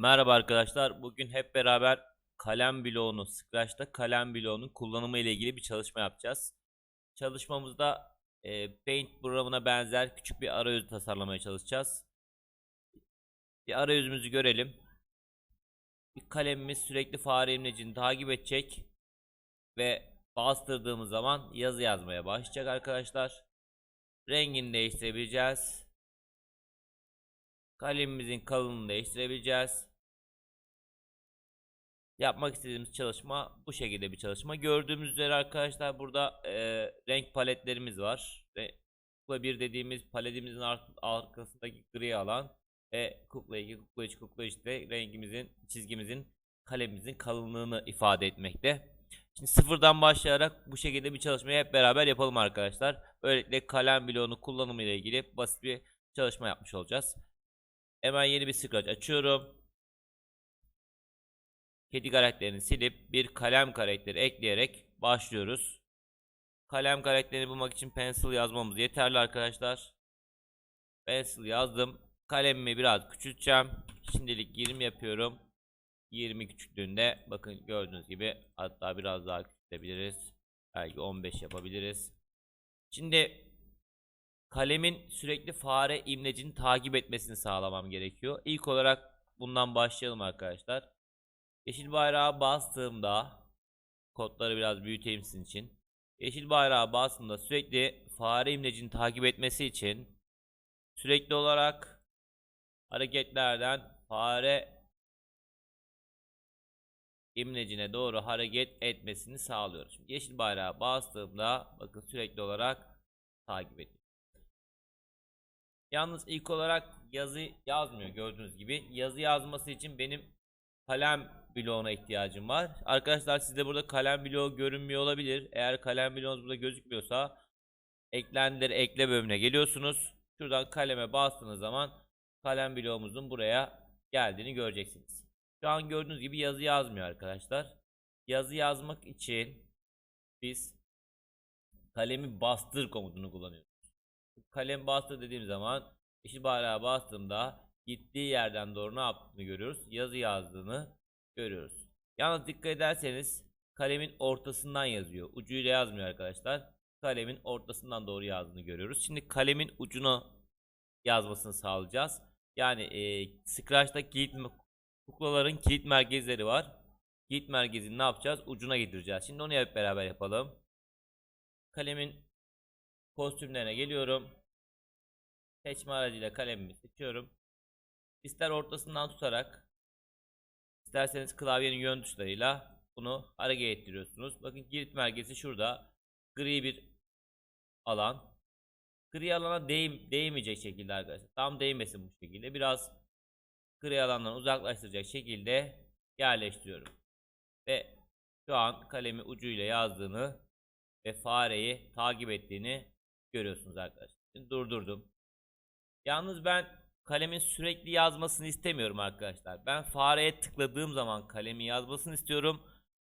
Merhaba arkadaşlar. Bugün hep beraber kalem bloğunu, Scratch'ta kalem bloğunun kullanımı ile ilgili bir çalışma yapacağız. Çalışmamızda e, Paint programına benzer küçük bir arayüz tasarlamaya çalışacağız. Bir arayüzümüzü görelim. Bir kalemimiz sürekli fare imlecini takip edecek ve bastırdığımız zaman yazı yazmaya başlayacak arkadaşlar. Rengini değiştirebileceğiz. Kalemimizin kalınlığını değiştirebileceğiz. Yapmak istediğimiz çalışma bu şekilde bir çalışma. Gördüğümüz üzere arkadaşlar burada e, renk paletlerimiz var. Ve kukla 1 dediğimiz paletimizin ar- arkasındaki gri alan ve kukla 2, kukla 3, kukla 3 de rengimizin, çizgimizin, kalemimizin kalınlığını ifade etmekte. Şimdi sıfırdan başlayarak bu şekilde bir çalışmayı hep beraber yapalım arkadaşlar. Böylelikle kalem bloğunu kullanımı ile ilgili basit bir çalışma yapmış olacağız. Hemen yeni bir scratch açıyorum. Kedi karakterini silip bir kalem karakteri ekleyerek başlıyoruz. Kalem karakterini bulmak için pencil yazmamız yeterli arkadaşlar. Pencil yazdım. Kalemimi biraz küçülteceğim. Şimdilik 20 yapıyorum. 20 küçüklüğünde bakın gördüğünüz gibi hatta biraz daha küçültebiliriz. Belki 15 yapabiliriz. Şimdi kalemin sürekli fare imlecini takip etmesini sağlamam gerekiyor. İlk olarak bundan başlayalım arkadaşlar. Yeşil bayrağı bastığımda kodları biraz büyüteyim sizin için. Yeşil bayrağı bastığımda sürekli fare imlecini takip etmesi için sürekli olarak hareketlerden fare imlecine doğru hareket etmesini sağlıyoruz. Şimdi yeşil bayrağı bastığımda bakın sürekli olarak takip ediyor. Yalnız ilk olarak yazı yazmıyor gördüğünüz gibi. Yazı yazması için benim kalem bloğuna ihtiyacım var. Arkadaşlar sizde burada kalem bloğu görünmüyor olabilir. Eğer kalem bloğunuz burada gözükmüyorsa eklendileri ekle bölümüne geliyorsunuz. Şuradan kaleme bastığınız zaman kalem bloğumuzun buraya geldiğini göreceksiniz. Şu an gördüğünüz gibi yazı yazmıyor arkadaşlar. Yazı yazmak için biz kalemi bastır komutunu kullanıyoruz. Kalem bastır dediğim zaman yeşil bayrağı bastığımda gittiği yerden doğru ne yaptığını görüyoruz. Yazı yazdığını görüyoruz. Yalnız dikkat ederseniz kalemin ortasından yazıyor. Ucuyla yazmıyor arkadaşlar. Kalemin ortasından doğru yazdığını görüyoruz. Şimdi kalemin ucunu yazmasını sağlayacağız. Yani e, Scratch'ta kilit kuklaların kilit merkezleri var. Kilit merkezini ne yapacağız? Ucuna getireceğiz. Şimdi onu hep beraber yapalım. Kalemin kostümlerine geliyorum. Seçme aracıyla kalemimi seçiyorum. İster ortasından tutarak isterseniz klavyenin yön tuşlarıyla bunu hareket ettiriyorsunuz. Bakın kilit merkezi şurada. Gri bir alan. Gri alana değim, değmeyecek şekilde arkadaşlar. Tam değmesin bu şekilde. Biraz gri alandan uzaklaştıracak şekilde yerleştiriyorum. Ve şu an kalemi ucuyla yazdığını ve fareyi takip ettiğini görüyorsunuz arkadaşlar. Şimdi durdurdum. Yalnız ben kalemin sürekli yazmasını istemiyorum arkadaşlar. Ben fareye tıkladığım zaman kalemi yazmasını istiyorum.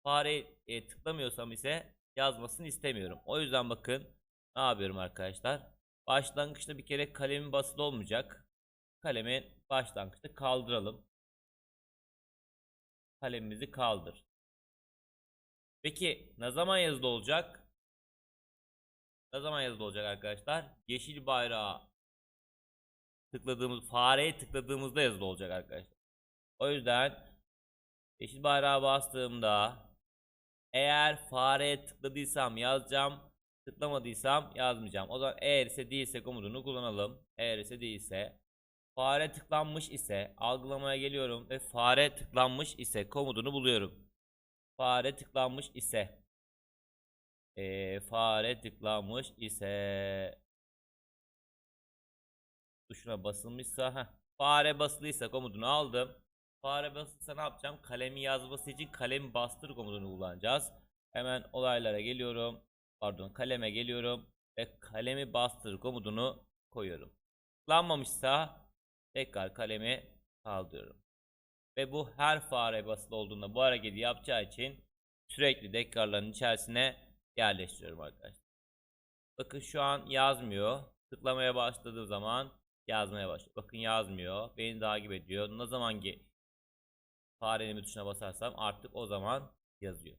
Fareye tıklamıyorsam ise yazmasını istemiyorum. O yüzden bakın ne yapıyorum arkadaşlar. Başlangıçta bir kere kalemin basılı olmayacak. Kalemi başlangıçta kaldıralım. Kalemimizi kaldır. Peki ne zaman yazılı olacak? Ne zaman yazılı olacak arkadaşlar? Yeşil bayrağı tıkladığımız fareye tıkladığımızda yazılı olacak arkadaşlar. O yüzden yeşil bayrağı bastığımda eğer fareye tıkladıysam yazacağım. Tıklamadıysam yazmayacağım. O zaman eğer ise değilse komutunu kullanalım. Eğer ise değilse fare tıklanmış ise algılamaya geliyorum ve fare tıklanmış ise komutunu buluyorum. Fare tıklanmış ise ee, fare tıklanmış ise tuşuna basılmışsa heh, fare basılıysa komutunu aldım. Fare basılıysa ne yapacağım? Kalemi yazması için kalemi bastır komutunu kullanacağız. Hemen olaylara geliyorum. Pardon kaleme geliyorum ve kalemi bastır komutunu koyuyorum. Tıklanmamışsa tekrar kalemi kaldırıyorum. Ve bu her fare basılı olduğunda bu hareketi yapacağı için sürekli tekrarların içerisine yerleştiriyorum arkadaşlar. Bakın şu an yazmıyor. Tıklamaya başladığı zaman yazmaya başlıyor. Bakın yazmıyor. Beni takip ediyor. Ne zaman ki farenin tuşuna basarsam artık o zaman yazıyor.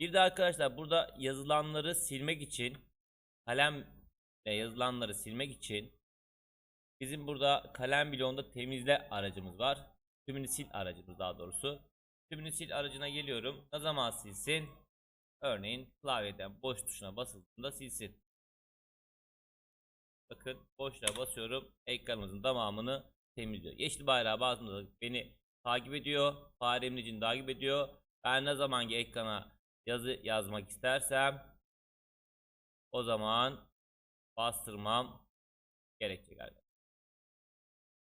Bir de arkadaşlar burada yazılanları silmek için kalemle yazılanları silmek için bizim burada kalem bloğunda temizle aracımız var. Tümünü sil aracımız daha doğrusu. Tümünü sil aracına geliyorum. Ne zaman silsin? Örneğin klavyeden boş tuşuna basıldığında silsin. Bakın boşluğa basıyorum. Ekranımızın tamamını temizliyor. Yeşil bayrağı bazında beni takip ediyor. Faremin için takip ediyor. Ben ne zamanki ekrana yazı yazmak istersem o zaman bastırmam gerekecek.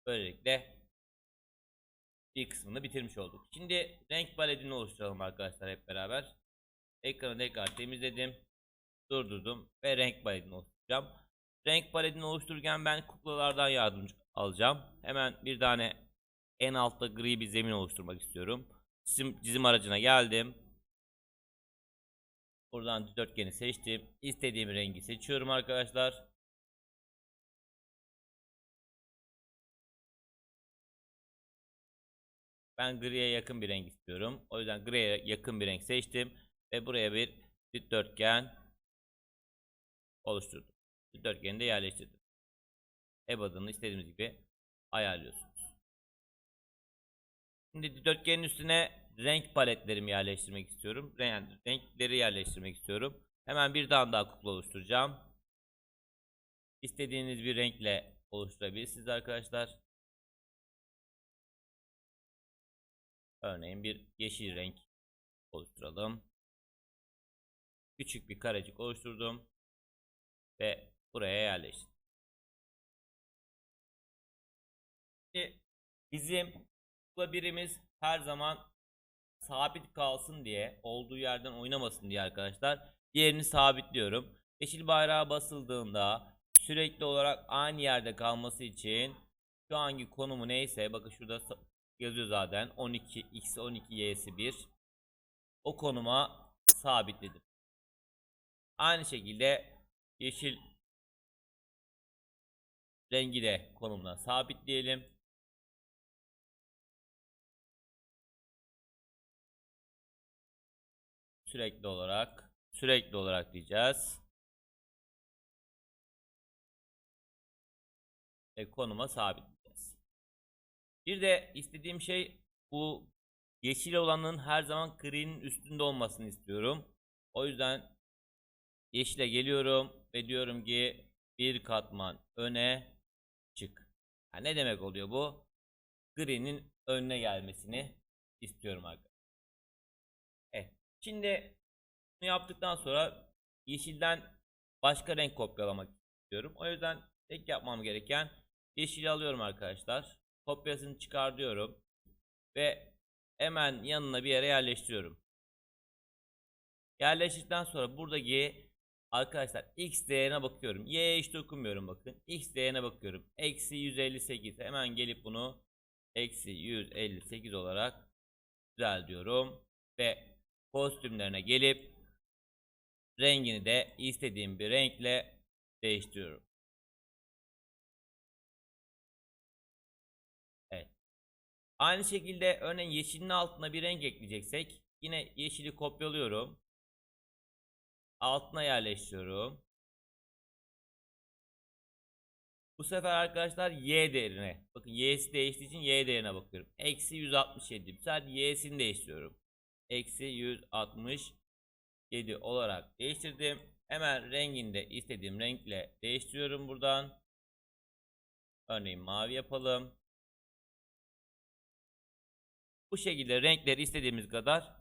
Böylelikle bir kısmını bitirmiş olduk. Şimdi renk paletini oluşturalım arkadaşlar hep beraber. Ekranı tekrar temizledim. Durdurdum ve renk paletini oluşturacağım. Renk paletini oluştururken ben kuklalardan yardımcı alacağım. Hemen bir tane en altta gri bir zemin oluşturmak istiyorum. Çizim, çizim aracına geldim. Buradan dikdörtgeni seçtim. İstediğim rengi seçiyorum arkadaşlar. Ben griye yakın bir renk istiyorum. O yüzden griye yakın bir renk seçtim. Ve buraya bir dikdörtgen oluşturdum. Dikdörtgeni de yerleştirdim. Ebadını istediğimiz gibi ayarlıyorsunuz. Şimdi dikdörtgenin üstüne renk paletlerimi yerleştirmek istiyorum. Yani renkleri yerleştirmek istiyorum. Hemen bir tane daha kukla oluşturacağım. İstediğiniz bir renkle oluşturabilirsiniz arkadaşlar. Örneğin bir yeşil renk oluşturalım. Küçük bir karecik oluşturdum. Ve buraya yerleştirdim. Şimdi bizim kukla birimiz her zaman sabit kalsın diye olduğu yerden oynamasın diye arkadaşlar yerini sabitliyorum. Yeşil bayrağa basıldığında sürekli olarak aynı yerde kalması için şu anki konumu neyse bakın şurada yazıyor zaten 12 x 12 y'si 1 o konuma sabitledim. Aynı şekilde yeşil rengi de konumuna sabitleyelim. Sürekli olarak sürekli olarak diyeceğiz. Ve konuma sabitleyeceğiz. Bir de istediğim şey bu yeşil olanın her zaman gri'nin üstünde olmasını istiyorum. O yüzden yeşile geliyorum ve diyorum ki bir katman öne. Yani ne demek oluyor bu? Gri'nin önüne gelmesini istiyorum arkadaşlar. Evet. Şimdi bunu yaptıktan sonra yeşilden başka renk kopyalamak istiyorum. O yüzden tek yapmam gereken yeşili alıyorum arkadaşlar. Kopyasını çıkar diyorum. Ve hemen yanına bir yere yerleştiriyorum. Yerleştirdikten sonra buradaki arkadaşlar x değerine bakıyorum. Y'ye hiç dokunmuyorum bakın. X değerine bakıyorum. Eksi 158. Hemen gelip bunu eksi 158 olarak düzel diyorum. Ve kostümlerine gelip rengini de istediğim bir renkle değiştiriyorum. Evet. Aynı şekilde örneğin yeşilin altına bir renk ekleyeceksek yine yeşili kopyalıyorum. Altına yerleştiriyorum. Bu sefer arkadaşlar y değerine bakın y'si değiştiği için y değerine bakıyorum. Eksi 167. Bu y'sini değiştiriyorum eksi 167 olarak değiştirdim. Hemen rengini de istediğim renkle değiştiriyorum buradan. Örneğin mavi yapalım. Bu şekilde renkleri istediğimiz kadar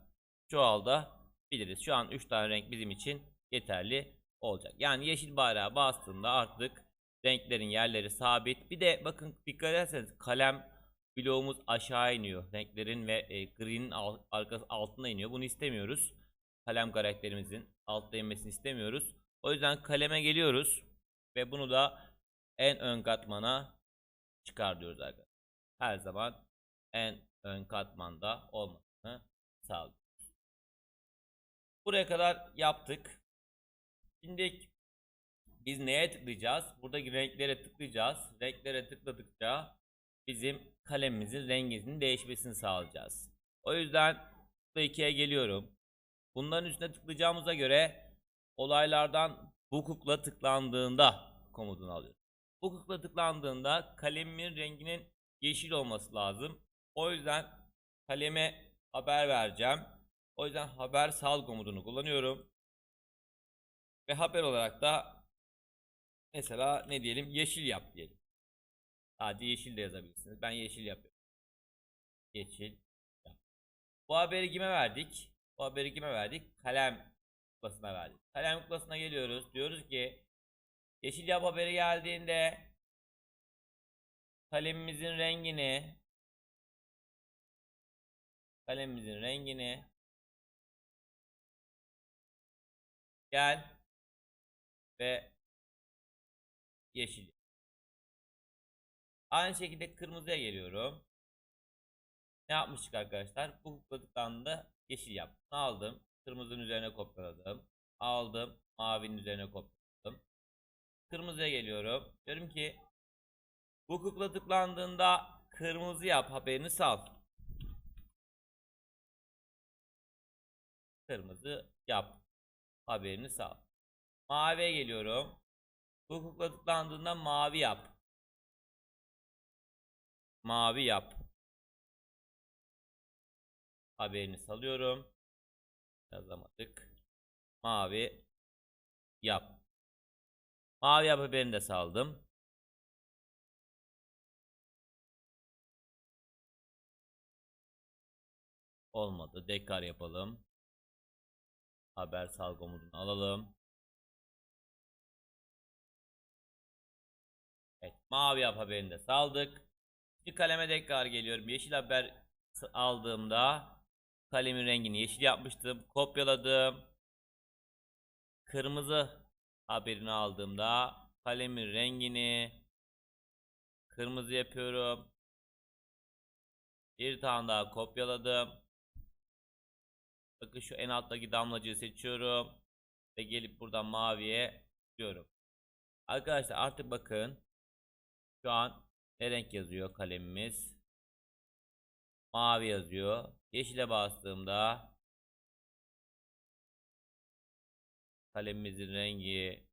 çoğaltabiliriz. Şu an 3 tane renk bizim için yeterli olacak. Yani yeşil bayrağı bastığında artık renklerin yerleri sabit. Bir de bakın dikkat ederseniz kalem bloğumuz aşağı iniyor. Renklerin ve e, green'in arkası altına iniyor. Bunu istemiyoruz. Kalem karakterimizin altta inmesini istemiyoruz. O yüzden kaleme geliyoruz ve bunu da en ön katmana çıkar diyoruz arkadaşlar. Her zaman en ön katmanda olmasını sağlıyoruz. Buraya kadar yaptık. Şimdi biz neye tıklayacağız? Buradaki renklere tıklayacağız. Renklere tıkladıkça bizim kalemimizin renginin değişmesini sağlayacağız. O yüzden kukla 2'ye geliyorum. Bunların üstüne tıklayacağımıza göre olaylardan bu kukla tıklandığında komutunu alıyorum. Bu kukla tıklandığında kalemimin renginin yeşil olması lazım. O yüzden kaleme haber vereceğim. O yüzden haber sal komutunu kullanıyorum. Ve haber olarak da mesela ne diyelim yeşil yap diyelim. Sadece yeşil de yazabilirsiniz. Ben yeşil yapıyorum. Yeşil yap. Bu haberi kime verdik? Bu haberi kime verdik? Kalem kuklasına verdik. Kalem kuklasına geliyoruz. Diyoruz ki yeşil yap haberi geldiğinde kalemimizin rengini kalemimizin rengini gel ve yeşil. Aynı şekilde kırmızıya geliyorum. Ne yapmıştık arkadaşlar? Bu tıkladığında yeşil yaptım. Aldım. Kırmızının üzerine kopyaladım. Aldım. Mavinin üzerine kopyaladım. Kırmızıya geliyorum. Diyorum ki bu kukla tıklandığında kırmızı yap haberini sal. Kırmızı yap haberini sal. Maviye geliyorum. Bu kukla tıklandığında mavi yap. Mavi yap. Haberini salıyorum. Yazamadık. Mavi yap. Mavi yap haberini de saldım. Olmadı. Tekrar yapalım. Haber sal komutunu alalım. Evet. Mavi yap haberini de saldık. Şimdi kaleme tekrar geliyorum. Yeşil haber aldığımda kalemin rengini yeşil yapmıştım. Kopyaladım. Kırmızı haberini aldığımda kalemin rengini kırmızı yapıyorum. Bir tane daha kopyaladım. Bakın şu en alttaki damlacığı seçiyorum. Ve gelip buradan maviye diyorum. Arkadaşlar artık bakın. Şu an ne renk yazıyor kalemimiz? Mavi yazıyor. Yeşile bastığımda kalemimizin rengi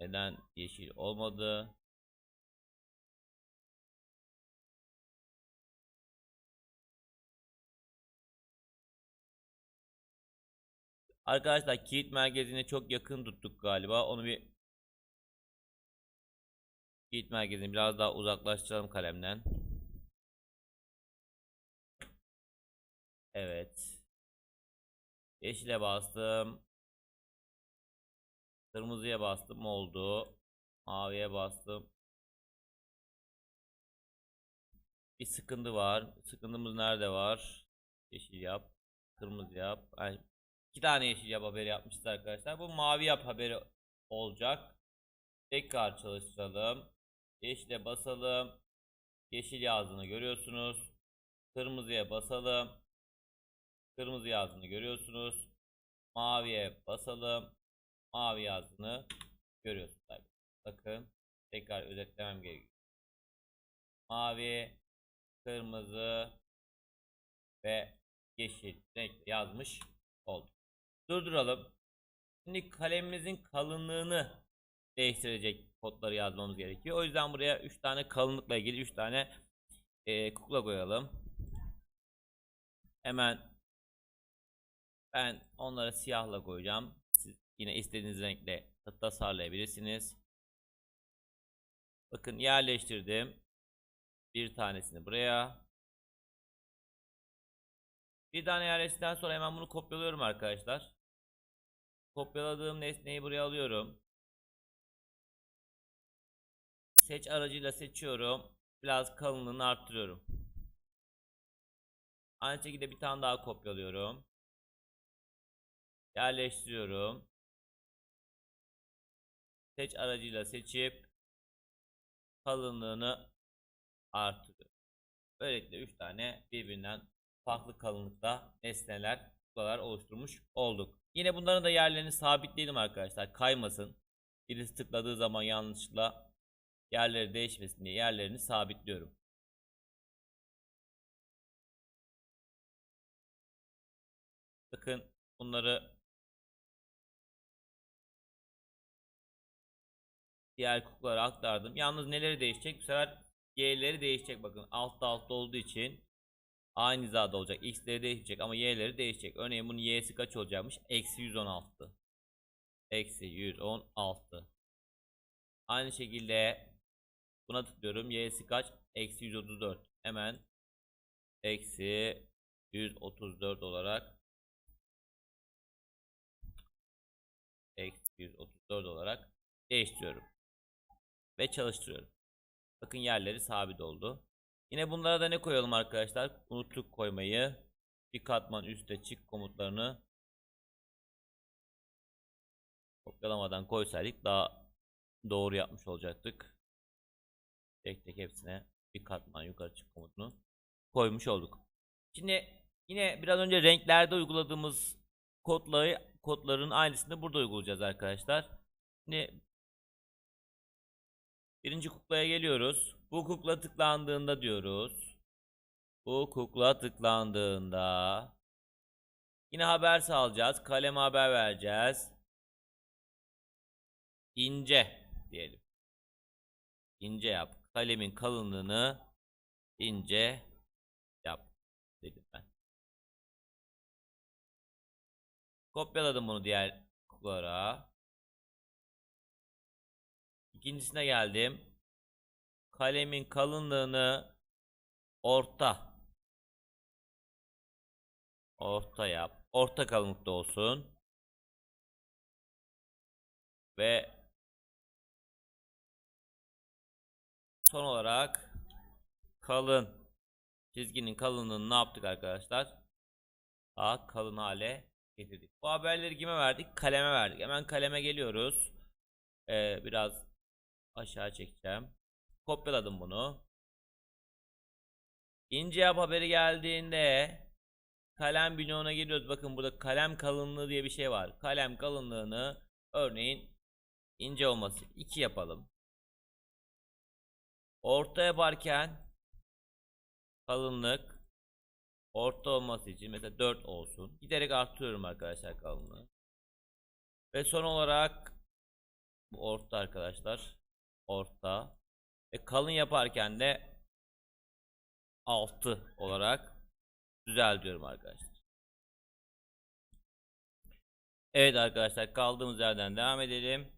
neden yeşil olmadı? Arkadaşlar kilit merkezine çok yakın tuttuk galiba. Onu bir kilit merkezini biraz daha uzaklaştıralım kalemden. Evet. Yeşile bastım. Kırmızıya bastım oldu. Maviye bastım. Bir sıkıntı var. Sıkıntımız nerede var? Yeşil yap. Kırmızı yap. Ay, iki tane yeşil yap haberi yapmışız arkadaşlar. Bu mavi yap haberi olacak. Tekrar çalıştıralım. Yeşile basalım. Yeşil yazdığını görüyorsunuz. Kırmızıya basalım. Kırmızı yazdığını görüyorsunuz. Maviye basalım. Mavi yazdığını görüyorsunuz. Bakın tekrar özetlemem gerekiyor. Mavi, kırmızı ve yeşil renkle yazmış olduk. Durduralım. Şimdi kalemimizin kalınlığını değiştirecek kodları yazmamız gerekiyor. O yüzden buraya 3 tane kalınlıkla ilgili 3 tane e, kukla koyalım. Hemen ben onları siyahla koyacağım. Siz yine istediğiniz renkle tasarlayabilirsiniz. Bakın yerleştirdim. Bir tanesini buraya. Bir tane yerleştirdikten sonra hemen bunu kopyalıyorum arkadaşlar. Kopyaladığım nesneyi buraya alıyorum. Seç aracıyla seçiyorum. Biraz kalınlığını arttırıyorum. Aynı şekilde bir tane daha kopyalıyorum. Yerleştiriyorum. Seç aracıyla seçip kalınlığını artırıyorum. Böylelikle 3 tane birbirinden farklı kalınlıkta nesneler, kuklalar oluşturmuş olduk. Yine bunların da yerlerini sabitleyelim arkadaşlar. Kaymasın. Birisi tıkladığı zaman yanlışlıkla yerleri değişmesin diye yerlerini sabitliyorum. bunları diğer kuklalara aktardım. Yalnız neleri değişecek? Bu sefer y'leri değişecek bakın. Altta altta olduğu için aynı hizada olacak. X'leri değişecek ama y'leri değişecek. Örneğin bunun y'si kaç olacakmış? Eksi 116. Eksi 116. Aynı şekilde buna tıklıyorum. Y'si kaç? Eksi 134. Hemen eksi 134 olarak eksi 134 olarak değiştiriyorum. Ve çalıştırıyorum. Bakın yerleri sabit oldu. Yine bunlara da ne koyalım arkadaşlar? Unuttuk koymayı. Bir katman üste çık komutlarını kopyalamadan koysaydık daha doğru yapmış olacaktık. Tek tek hepsine bir katman yukarı çık komutunu koymuş olduk. Şimdi yine biraz önce renklerde uyguladığımız kodları kodların aynısını burada uygulayacağız arkadaşlar. Şimdi birinci kuklaya geliyoruz. Bu kukla tıklandığında diyoruz. Bu kukla tıklandığında yine haber sağlayacağız. Kaleme haber vereceğiz. İnce diyelim. İnce yap. Kalemin kalınlığını ince yap dedim ben. Kopyaladım bunu diğer kuklalara. İkincisine geldim. Kalemin kalınlığını orta. Orta yap. Orta kalınlıkta olsun. Ve son olarak kalın çizginin kalınlığını ne yaptık arkadaşlar? Daha kalın hale getirdik. Bu haberleri kime verdik? Kaleme verdik. Hemen kaleme geliyoruz. Ee, biraz aşağı çekeceğim. Kopyaladım bunu. İnce yap haberi geldiğinde kalem bloğuna giriyoruz. Bakın burada kalem kalınlığı diye bir şey var. Kalem kalınlığını örneğin ince olması 2 yapalım. Orta yaparken kalınlık orta olması için mesela 4 olsun. Giderek artırıyorum arkadaşlar kalınlığı. Ve son olarak bu orta arkadaşlar. Orta. Ve kalın yaparken de 6 olarak düzeltiyorum arkadaşlar. Evet arkadaşlar kaldığımız yerden devam edelim.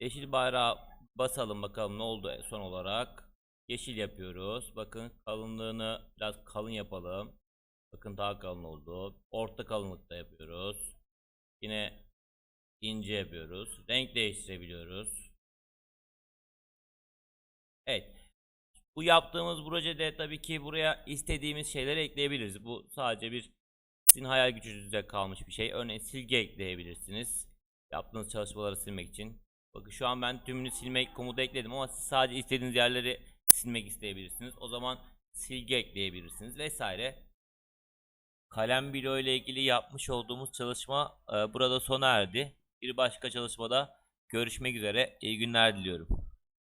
Yeşil bayrağı basalım bakalım ne oldu son olarak. Yeşil yapıyoruz. Bakın kalınlığını biraz kalın yapalım. Bakın daha kalın oldu. Orta kalınlıkta yapıyoruz. Yine ince yapıyoruz. Renk değiştirebiliyoruz. Evet. Bu yaptığımız projede tabii ki buraya istediğimiz şeyleri ekleyebiliriz. Bu sadece bir sizin hayal gücünüzde kalmış bir şey. Örneğin silgi ekleyebilirsiniz. Yaptığınız çalışmaları silmek için. Bakın şu an ben tümünü silmek komutu ekledim ama siz sadece istediğiniz yerleri silmek isteyebilirsiniz. O zaman silgi ekleyebilirsiniz vesaire. Kalem bilo ile ilgili yapmış olduğumuz çalışma e, burada sona erdi. Bir başka çalışmada görüşmek üzere. İyi günler diliyorum.